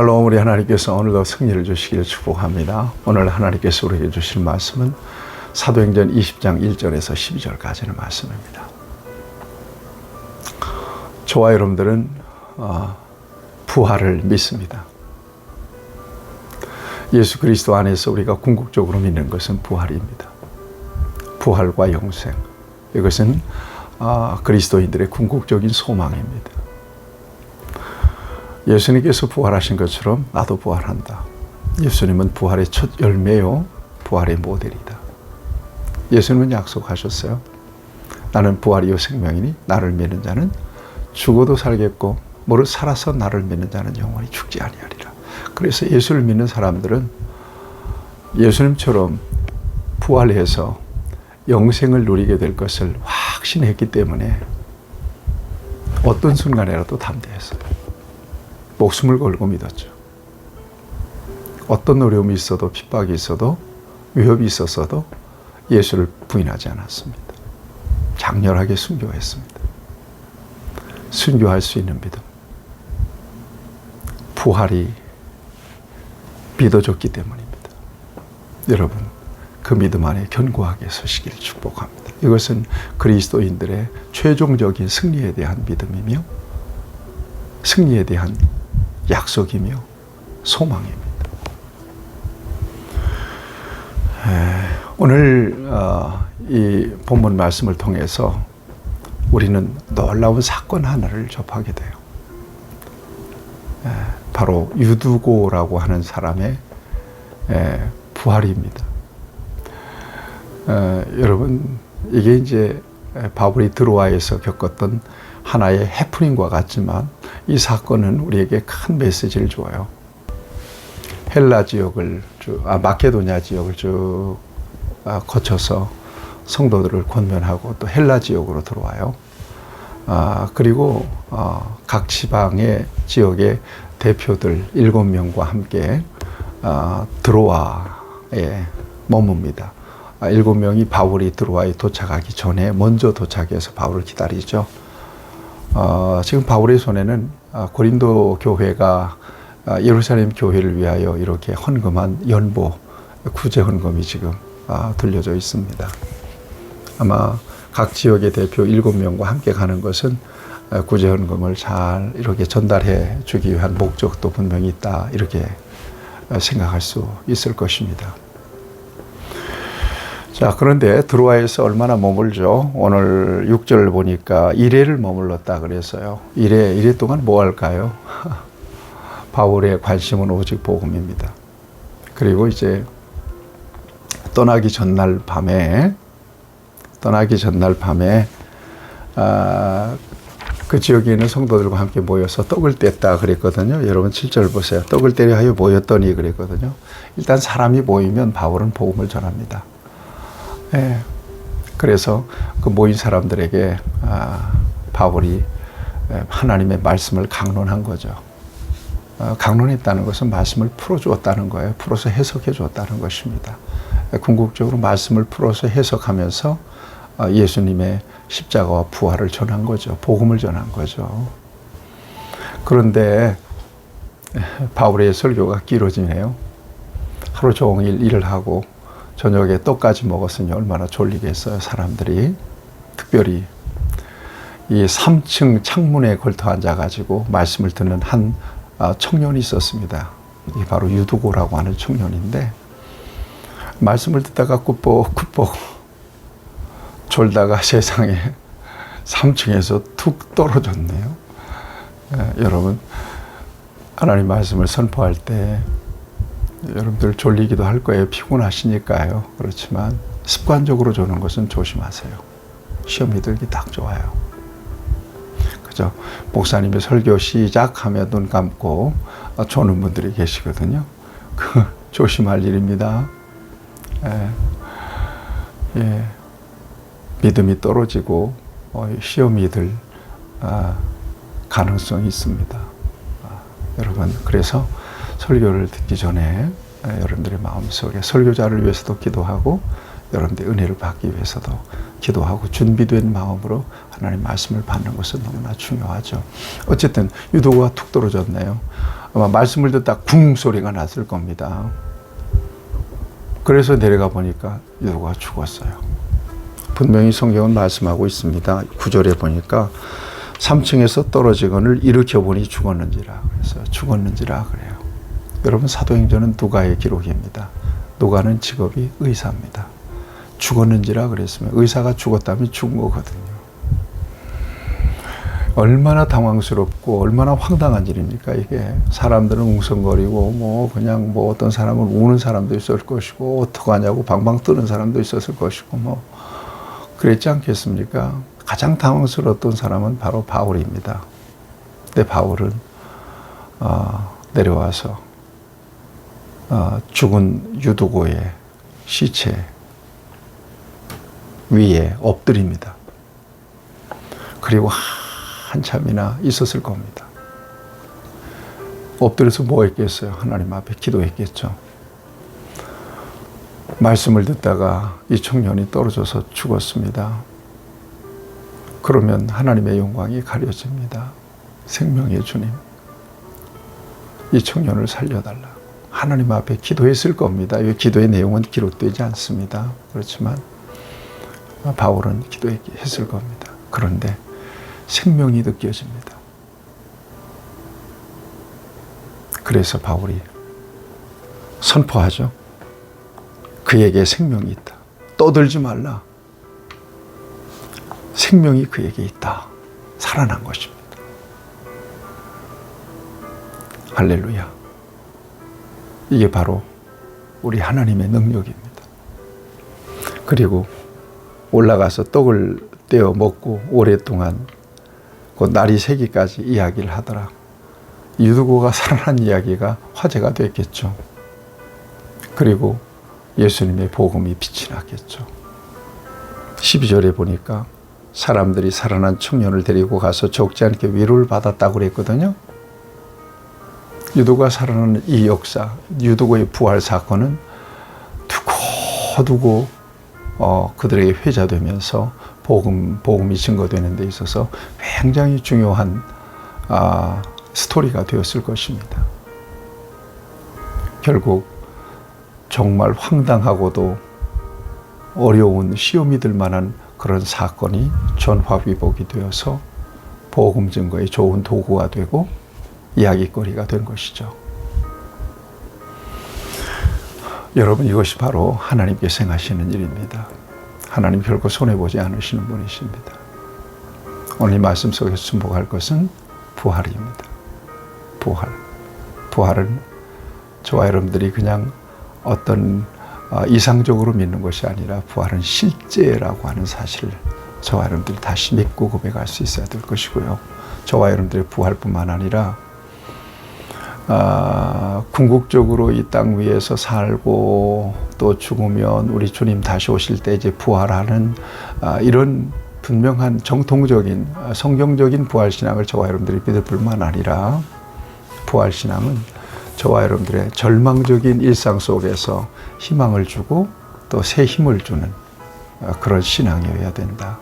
샬롬 우리 하나님께서 오늘도 승리를 주시기를 축복합니다. 오늘 하나님께서 우리에게 주실 말씀은 사도행전 20장 1절에서 12절까지는 말씀입니다. 저와 여러분들은 어, 부활을 믿습니다. 예수 그리스도 안에서 우리가 궁극적으로 믿는 것은 부활입니다. 부활과 영생. 이것은 어, 그리스도인들의 궁극적인 소망입니다. 예수님께서 부활하신 것처럼 나도 부활한다. 예수님은 부활의 첫 열매요, 부활의 모델이다. 예수님은 약속하셨어요. 나는 부활이요 생명이니 나를 믿는 자는 죽어도 살겠고 모르 살아서 나를 믿는 자는 영원히 죽지 아니하리라. 그래서 예수를 믿는 사람들은 예수님처럼 부활해서 영생을 누리게 될 것을 확신했기 때문에 어떤 순간에라도 담대했어요. 목숨을 걸고 믿었죠. 어떤 어려움이 있어도 핍박이 있어도 위협이 있었어도 예수를 부인하지 않았습니다. 장렬하게 순교했습니다. 순교할 수 있는 믿음. 부활이 믿어졌기 때문입니다. 여러분, 그 믿음 안에 견고하게 서시길 축복합니다. 이것은 그리스도인들의 최종적인 승리에 대한 믿음이며 승리에 대한 약속이며 소망입니다. 오늘 어, 이 본문 말씀을 통해서 우리는 놀라운 사건 하나를 접하게 돼요. 바로 유두고라고 하는 사람의 부활입니다. 어, 여러분 이게 이제 바울이 드로아에서 겪었던 하나의 해프닝과 같지만 이 사건은 우리에게 큰 메시지를 줘요. 헬라 지역을 쭉, 아, 마케도냐 지역을 쭉 아, 거쳐서 성도들을 권면하고 또 헬라 지역으로 들어와요. 아, 그리고 어, 각 지방의 지역의 대표들 일곱 명과 함께 아, 드로아에 머뭅니다. 아, 명이 바울이 드로아에 도착하기 전에 먼저 도착해서 바울을 기다리죠. 어, 지금 바울의 손에는 아, 고린도 교회가 아, 예루살렘 교회를 위하여 이렇게 헌금한 연보 구제 헌금이 지금 아, 들려져 있습니다. 아마 각 지역의 대표 일곱 명과 함께 가는 것은 구제 헌금을 잘 이렇게 전달해 주기 위한 목적도 분명히 있다 이렇게 생각할 수 있을 것입니다. 자, 그런데 드로아에서 얼마나 머물죠? 오늘 6절 보니까 1회를 머물렀다 그랬어요. 1회, 1회 동안 뭐 할까요? 바울의 관심은 오직 복음입니다. 그리고 이제 떠나기 전날 밤에 떠나기 전날 밤에 아, 그 지역에 있는 성도들과 함께 모여서 떡을 뗐다 그랬거든요. 여러분 7절 보세요. 떡을 떼려 하여 모였더니 그랬거든요. 일단 사람이 모이면 바울은 복음을 전합니다. 예. 그래서 그 모인 사람들에게 아, 바울이 하나님의 말씀을 강론한 거죠. 어, 강론했다는 것은 말씀을 풀어주었다는 거예요. 풀어서 해석해 주었다는 것입니다. 궁극적으로 말씀을 풀어서 해석하면서 어, 예수님의 십자가와 부활을 전한 거죠. 복음을 전한 거죠. 그런데 바울의 설교가 길어지네요. 하루 종일 일을 하고 저녁에 떡까지 먹었으니 얼마나 졸리겠어요, 사람들이. 특별히 이 3층 창문에 걸터 앉아가지고 말씀을 듣는 한 아, 청년이 있었습니다. 이 바로 유두고라고 하는 청년인데, 말씀을 듣다가 꾸벅꾸벅 졸다가 세상에 3층에서 툭 떨어졌네요. 예, 여러분, 하나님 말씀을 선포할 때 여러분들 졸리기도 할 거예요. 피곤하시니까요. 그렇지만 습관적으로 조는 것은 조심하세요. 시험 이 들기 딱 좋아요. 그죠? 목사님이 설교 시작하면 눈 감고 조는 분들이 계시거든요. 그 조심할 일입니다. 예. 예. 믿음이 떨어지고 어, 시험이 들 아, 가능성이 있습니다. 아, 여러분, 그래서 설교를 듣기 전에 여러분들의 마음속에 설교자를 위해서도 기도하고 여러분들의 은혜를 받기 위해서도 기도하고 준비된 마음으로 하나님 말씀을 받는 것은 너무나 중요하죠. 어쨌든 유도가 툭 떨어졌네요. 아마 말씀을 듣다 쿵 소리가 났을 겁니다. 그래서 내려가 보니까 유도가 죽었어요. 분명히 성경은 말씀하고 있습니다. 구절에 보니까 3층에서 떨어지거늘 일으켜 보니 죽었는지라. 그래서 죽었는지라 그래요. 여러분 사도행전은 누가의 기록입니다. 누가는 직업이 의사입니다. 죽었는지라 그랬으면 의사가 죽었다면 죽은 거거든요. 얼마나 당황스럽고 얼마나 황당한 일입니까 이게 사람들은 웅성거리고 뭐 그냥 뭐 어떤 사람은 우는 사람도 있을 것이고 어떡하냐고 방방 뜨는 사람도 있었을 것이고 뭐 그랬지 않겠습니까 가장 당황스러웠던 사람은 바로 바울입니다 근데 바울은 어, 내려와서 어, 죽은 유두고의 시체 위에 엎드립니다 그리고 한참이나 있었을 겁니다. 엎드려서 뭐 했겠어요? 하나님 앞에 기도했겠죠. 말씀을 듣다가 이 청년이 떨어져서 죽었습니다. 그러면 하나님의 영광이 가려집니다. 생명의 주님, 이 청년을 살려달라. 하나님 앞에 기도했을 겁니다. 이 기도의 내용은 기록되지 않습니다. 그렇지만 바울은 기도했을 겁니다. 그런데 생명이 느껴집니다. 그래서 바울이 선포하죠. 그에게 생명이 있다. 떠들지 말라. 생명이 그에게 있다. 살아난 것입니다. 할렐루야. 이게 바로 우리 하나님의 능력입니다. 그리고 올라가서 떡을 떼어 먹고 오랫동안 그 날이 새기까지 이야기를 하더라. 유두고가 살아난 이야기가 화제가 됐겠죠. 그리고 예수님의 복음이 빛이 났겠죠. 12절에 보니까 사람들이 살아난 청년을 데리고 가서 적지 않게 위로를 받았다고 그랬거든요. 유도가 살아나는 이 역사, 유도고의 부활 사건은 두고두고 어, 그들에게 회자되면서 복음, 복음이 증거되는 데 있어서 굉장히 중요한 아, 스토리가 되었을 것입니다. 결국 정말 황당하고도 어려운 시험이 들 만한 그런 사건이 전화위복이 되어서 복음 증거의 좋은 도구가 되고 이야기거리가 된 것이죠. 여러분 이것이 바로 하나님께서 행하시는 일입니다. 하나님 결코 손해보지 않으시는 분이십니다. 오늘 말씀 속에서 순복할 것은 부활입니다. 부활. 부활은 저와 여러분들이 그냥 어떤 어, 이상적으로 믿는 것이 아니라 부활은 실제라고 하는 사실을 저와 여러분들이 다시 믿고 고백할 수 있어야 될 것이고요. 저와 여러분들의 부활뿐만 아니라 아, 궁극적으로 이 땅 위에서 살고 또 죽으면 우리 주님 다시 오실 때 이제 부활하는 아, 이런 분명한 정통적인 아, 성경적인 부활 신앙을 저와 여러분들이 믿을 뿐만 아니라 부활 신앙은 저와 여러분들의 절망적인 일상 속에서 희망을 주고 또 새 힘을 주는 아, 그런 신앙이어야 된다.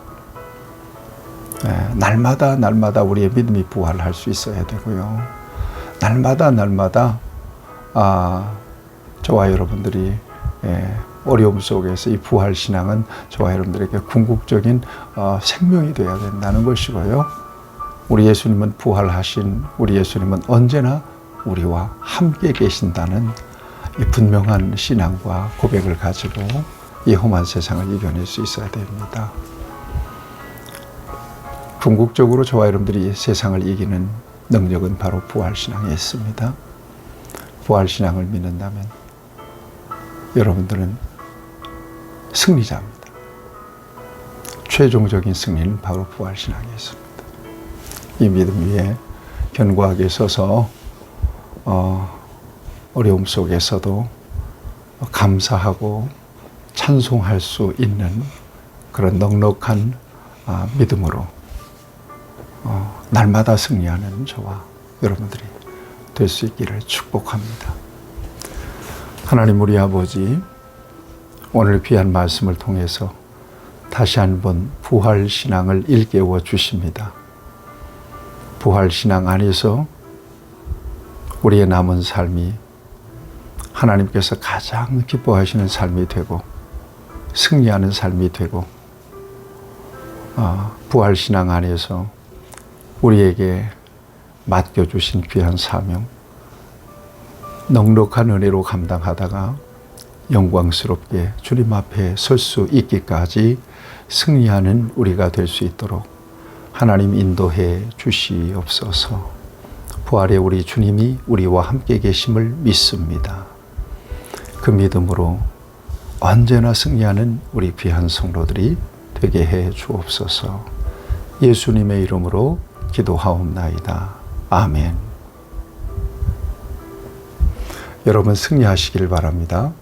예, 날마다 날마다 우리의 믿음이 부활할 수 있어야 되고요. 날마다 날마다 아, 저와 여러분들이 예, 어려움 속에서 이 부활 신앙은 저와 여러분들에게 궁극적인 어, 생명이 되어야 된다는 것이고요. 우리 예수님은 부활하신 우리 예수님은 언제나 우리와 함께 계신다는 이 분명한 신앙과 고백을 가지고 이 험한 세상을 이겨낼 수 있어야 됩니다. 궁극적으로 저와 여러분들이 세상을 이기는 능력은 바로 부활신앙에 있습니다. 부활신앙을 믿는다면 여러분들은 승리자입니다. 최종적인 승리는 바로 부활신앙에 있습니다. 이 믿음 위에 견고하게 서서 어, 어려움 속에서도 감사하고 찬송할 수 있는 그런 넉넉한 아, 믿음으로 어, 날마다 승리하는 저와 여러분들이 될 수 있기를 축복합니다. 하나님 우리 아버지 오늘 귀한 말씀을 통해서 다시 한번 부활 신앙을 일깨워 주십니다. 부활 신앙 안에서 우리의 남은 삶이 하나님께서 가장 기뻐하시는 삶이 되고 승리하는 삶이 되고 아, 부활 신앙 안에서 우리에게 맡겨주신 귀한 사명 넉넉한 은혜로 감당하다가 영광스럽게 주님 앞에 설 수 있기까지 승리하는 우리가 될 수 있도록 하나님 인도해 주시옵소서. 부활의 우리 주님이 우리와 함께 계심을 믿습니다. 그 믿음으로 언제나 승리하는 우리 귀한 성도들이 되게 해 주옵소서. 예수님의 이름으로 기도하옵나이다. 아멘. 여러분 승리하시길 바랍니다.